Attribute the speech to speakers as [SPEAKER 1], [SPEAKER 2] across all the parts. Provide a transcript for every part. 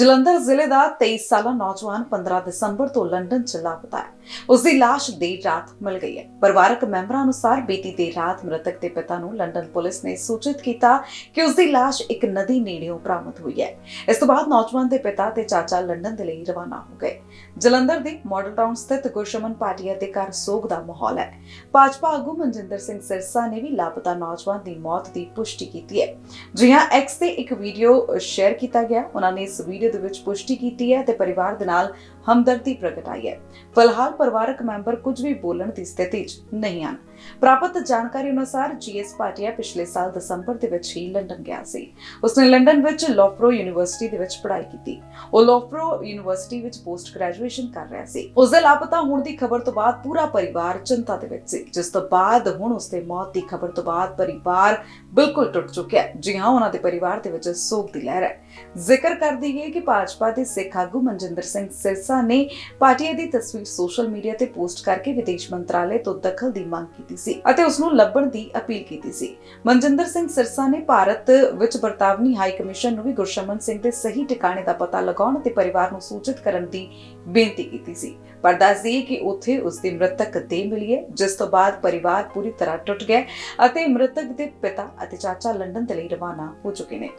[SPEAKER 1] ਜਲੰਧਰ ਜ਼ਿਲ੍ਹੇ ਦਾ 23 ਸਾਲਾ ਨੌਜਵਾਨ 15 ਦਸੰਬਰ ਤੋਂ ਲੰਡਨ ਚ ਲਾਪਤਾ ਹੈ। ਉਸ ਦੀ ਲਾਸ਼ ਦੇਰ ਰਾਤ ਮਿਲ ਗਈ ਹੈ। ਪਰਿਵਾਰਕ ਮੈਂਬਰਾਂ ਅਨੁਸਾਰ ਬੀਤੀ ਦੇਰ ਰਾਤ ਮ੍ਰਿਤਕ ਦੇ ਪਿਤਾ ਨੂੰ ਲੰਡਨ ਪੁਲਿਸ ਨੇ ਸੂਚਿਤ ਕੀਤਾ ਕਿ ਉਸ ਦੀ ਲਾਸ਼ ਇੱਕ ਨਦੀ ਨੇੜਿਓਂ ਬਰਾਮਦ ਹੋਈ ਹੈ। ਇਸ ਤੋਂ ਬਾਅਦ ਨੌਜਵਾਨ ਦੇ ਪਿਤਾ ਤੇ ਚਾਚਾ ਲੰਡਨ ਦੇ ਲਈ ਰਵਾਨਾ ਹੋ ਗਏ। ਜਲੰਧਰ ਦੇ ਮਾਡਲ ਟਾਊਨ ਸਥਿਤ ਗੁਰਸ਼ਮਨ ਪਾਟਿਆ ਦੇ ਘਰ ਸੋਗ ਦਾ ਮਾਹੌਲ ਹੈ। ਭਾਜਪਾ ਆਗੂ ਮਨਜਿੰਦਰ ਸਿੰਘ ਸਿਰਸਾ ਨੇ ਵੀ ਲਾਪਤਾ ਨੌਜਵਾਨ ਦੀ ਮੌਤ ਦੀ ਪੁਸ਼ਟੀ ਕੀਤੀ ਹੈ। ਜੀ ਐਕਸ ਤੇ ਇੱਕ ਵੀਡੀਓ ਸ਼ੇਅਰ ਕੀਤਾ ਗਿਆ, ਉਹਨਾਂ ਨੇ ਇਸ ਵੀਡੀਓ ਦੇ ਵਿੱਚ ਪੁਸ਼ਟੀ ਕੀਤੀ ਹੈ ਤੇ ਪਰਿਵਾਰ ਦੇ ਨਾਲ ਹਮਦਰਦੀ ਪ੍ਰਗਟਾਈ ਹੈ। ਫਿਲਹਾਲ ਪਰਿਵਾਰਕ ਮੈਂਬਰ ਕੁਝ ਵੀ ਬੋਲਣ ਦੀ ਸਥਿਤੀ 'ਚ ਨਹੀਂ ਹਨ। ਪ੍ਰਾਪਤ ਜਾਣਕਾਰੀ ਅਨੁਸਾਰ ਜੀਐਸ ਪਾਟਿਆ ਪਿਛਲੇ ਸਾਲ ਦਸੰਬਰ ਦੇ ਵਿੱਚ ਹੀ ਲੰਡਨ ਗਿਆ ਸੀ। ਉਸਨੇ ਲੰਡਨ ਵਿੱਚ ਲੋਫਰੋ ਯੂਨੀਵਰਸਿਟੀ ਦੇ ਵਿੱਚ ਪੜ੍ਹਾਈ ਕੀਤੀ। ਉਹ ਲੋਫਰੋ ਯੂਨੀਵਰਸਿਟੀ ਵਿੱਚ ਪੋਸਟ ਗ੍ਰੈਜੂਏਸ਼ਨ ਕਰ ਰਿਹਾ ਸੀ। ਉਸ ਦੇ ਲਾਪਤਾ ਹੋਣ ਦੀ ਖਬਰ ਤੋਂ ਬਾਅਦ ਪੂਰਾ ਪਰਿਵਾਰ ਚਿੰਤਾ ਦੇ ਵਿੱਚ ਸੀ। ਜਿਸ ਤੋਂ ਬਾਅਦ ਹੁਣ ਉਸ ਦੇ ਮੌਤ ਦੀ ਖਬਰ ਤੋਂ ਬਾਅਦ ਪਰਿਵਾਰ ਬਿਲਕੁਲ ਟੁੱਟ ਚੁੱਕਿਆ ਜੀ ਹਾਂ, ਉਹਨਾਂ ਦੇ ਪਰਿਵਾਰ ਦੇ ਵਿੱਚ ਸੋਗ ਦੀ ਲਹਿਰ ਹੈ। ਜ਼ਿਕਰ ਕਰਦੀ ਗਈ ਕਿ ਭਾਜਪਾ ਦੇ ਸਿੱਖ ਆਗੂ ਮਨਜਿੰਦਰ ਸਿੰਘ ਸਿਰਸਾ ਨੇ ਪਾਰਟੀ ਦੀ ਤਸਵੀਰ ਸੋਸ਼ਲ ਮੀਡੀਆ ਤੇ ਪੋਸਟ ਕਰਕੇ ਵਿਦੇਸ਼ ਮੰਤਰਾਲੇ ਤੋਂ ਦਖਲ ਦੀ ਮੰਗ ਕੀਤੀ ਸੀ ਅਤੇ ਉਸ ਨੂੰ ਲੱਭਣ ਦੀ ਅਪੀਲ ਕੀਤੀ ਸੀ। ਮਨਜਿੰਦਰ ਸਿੰਘ ਸਿਰਸਾ ਨੇ ਭਾਰਤ ਵਿੱਚ ਬਰਤਾਵਨੀ ਹਾਈ ਕਮਿਸ਼ਨ ਨੂੰ ਵੀ ਗੁਰਸ਼ਮਨ ਸਿੰਘ ਦੇ ਸਹੀ ਟਿਕਾਣੇ ਦਾ ਪਤਾ ਲਗਾਉਣ ਅਤੇ ਪਰਿਵਾਰ ਨੂੰ ਸੂਚਿਤ ਕਰਨ ਦੀ ਬੇਨਤੀ ਕੀਤੀ ਸੀ। ਪਰ ਦੱਸ ਕਿ ਉੱਥੇ ਉਸ ਦੀ ਮ੍ਰਿਤਕ ਦੇਹ ਮਿਲੀ ਹੈ, ਜਿਸ ਤੋਂ ਬਾਅਦ ਪਰਿਵਾਰ ਪੂਰੀ ਤਰ੍ਹਾਂ ਟੁੱਟ ਗਿਆ ਅਤੇ ਮ੍ਰਿਤਕ ਦੇ ਪਿਤਾ ਅਤੇ ਚਾਚਾ ਲੰਡਨ ਦੇ ਲਈ ਰਵਾਨਾ ਹੋ ਚੁੱਕੇ ਨੇ।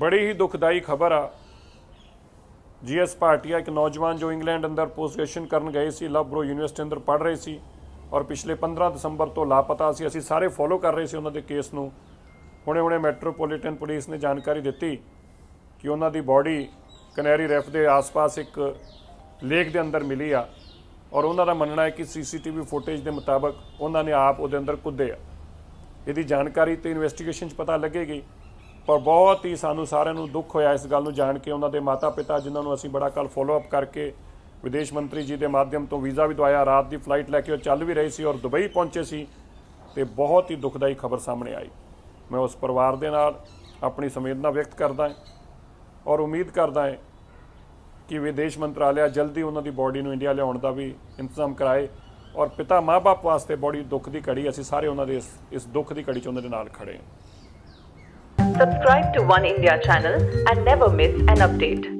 [SPEAKER 2] ਬੜੀ ਹੀ ਦੁਖਦਾਈ ਖਬਰ ਆ। ਜੀਐਸ ਭਾਟੀਆ ਇੱਕ ਨੌਜਵਾਨ ਜੋ ਇੰਗਲੈਂਡ ਅੰਦਰ ਪੋਸਟ ਗ੍ਰੈਜੂਏਸ਼ਨ ਕਰਨ ਗਏ ਸੀ, ਲਵਬਰੋ ਯੂਨੀਵਰਸਿਟੀ ਅੰਦਰ ਪੜ੍ਹ ਰਹੇ ਸੀ ਔਰ ਪਿਛਲੇ 15 ਦਸੰਬਰ ਤੋਂ ਲਾਪਤਾ ਸੀ। ਅਸੀਂ ਸਾਰੇ ਫੋਲੋ ਕਰ ਰਹੇ ਸੀ ਉਹਨਾਂ ਦੇ ਕੇਸ ਨੂੰ। ਹੁਣੇ ਹੁਣੇ ਮੈਟਰੋਪੋਲੀਟਨ ਪੁਲਿਸ ਨੇ ਜਾਣਕਾਰੀ ਦਿੱਤੀ ਕਿ ਉਹਨਾਂ ਦੀ ਬਾਡੀ ਕਨੈਰੀ ਰੈਫ ਦੇ ਆਸ-ਪਾਸ ਇੱਕ ਲੇਕ ਦੇ ਅੰਦਰ ਮਿਲੀ ਆ ਔਰ ਉਹਨਾਂ ਦਾ ਮੰਨਣਾ ਹੈ ਕਿ ਸੀਸੀਟੀਵੀ ਫੁਟੇਜ ਦੇ ਮੁਤਾਬਕ ਉਹਨਾਂ ਨੇ ਆਪ ਉਹਦੇ ਅੰਦਰ ਕੁੱਦੇ ਆ। ਇਹਦੀ ਜਾਣਕਾਰੀ ਤੇ ਇਨਵੈਸਟੀਗੇਸ਼ਨ 'ਚ ਪਤਾ ਲੱਗੇਗੀ, ਪਰ ਬਹੁਤ ਹੀ ਸਾਨੂੰ ਸਾਰਿਆਂ ਨੂੰ ਦੁੱਖ ਹੋਇਆ ਇਸ ਗੱਲ ਨੂੰ ਜਾਣ ਕੇ ਉਹਨਾਂ ਦੇ ਮਾਤਾ-ਪਿਤਾ, ਜਿਨ੍ਹਾਂ ਨੂੰ ਅਸੀਂ ਬੜਾ ਕੱਲ ਫੋਲੋ ਅਪ ਕਰਕੇ ਵਿਦੇਸ਼ ਮੰਤਰੀ ਜੀ ਦੇ ਮਾਧਿਅਮ ਤੋਂ ਵੀਜ਼ਾ ਵੀ ਦਵਾਇਆ, ਰਾਤ ਦੀ ਫਲਾਈਟ ਲੈ ਕੇ ਉਹ ਚੱਲ ਵੀ ਰਹੀ ਸੀ ਔਰ ਦੁਬਈ ਪਹੁੰਚੇ ਸੀ ਤੇ ਬਹੁਤ ਹੀ ਦੁਖਦਾਈ ਖਬਰ ਸਾਹਮਣੇ ਆਈ। ਮੈਂ ਉਸ ਪਰਿਵਾਰ ਦੇ ਨਾਲ ਆਪਣੀ ਸੰਵੇਦਨਾ ਵਿਅਕਤ ਕਰਦਾ ਹਾਂ। ਔਰ ਉਮੀਦ ਕਰਦਾ ਹਾਂ ਕਿ ਵਿਦੇਸ਼ ਮੰਤਰਾਲਿਆ ਜਲਦੀ ਉਹਨਾਂ ਦੀ ਬਾਡੀ ਨੂੰ ਇੰਡੀਆ ਲਿਆਉਣ ਦਾ ਵੀ ਇੰਤਜ਼ਾਮ ਕਰਾਏ ਔਰ ਪਿਤਾ ਮਾਪੇ ਵਾਸਤੇ ਬੜੀ ਦੁੱਖ ਦੀ ਘੜੀ ਅਸੀਂ ਸਾਰੇ ਉਹਨਾਂ ਦੇ ਇਸ ਇਸ ਦੁੱਖ ਦੀ ਘੜੀ 'ਚ ਉਹਨਾਂ ਦੇ ਨਾਲ ਖੜੇ ਹਾਂ
[SPEAKER 3] Subscribe to One India channel and never miss an update.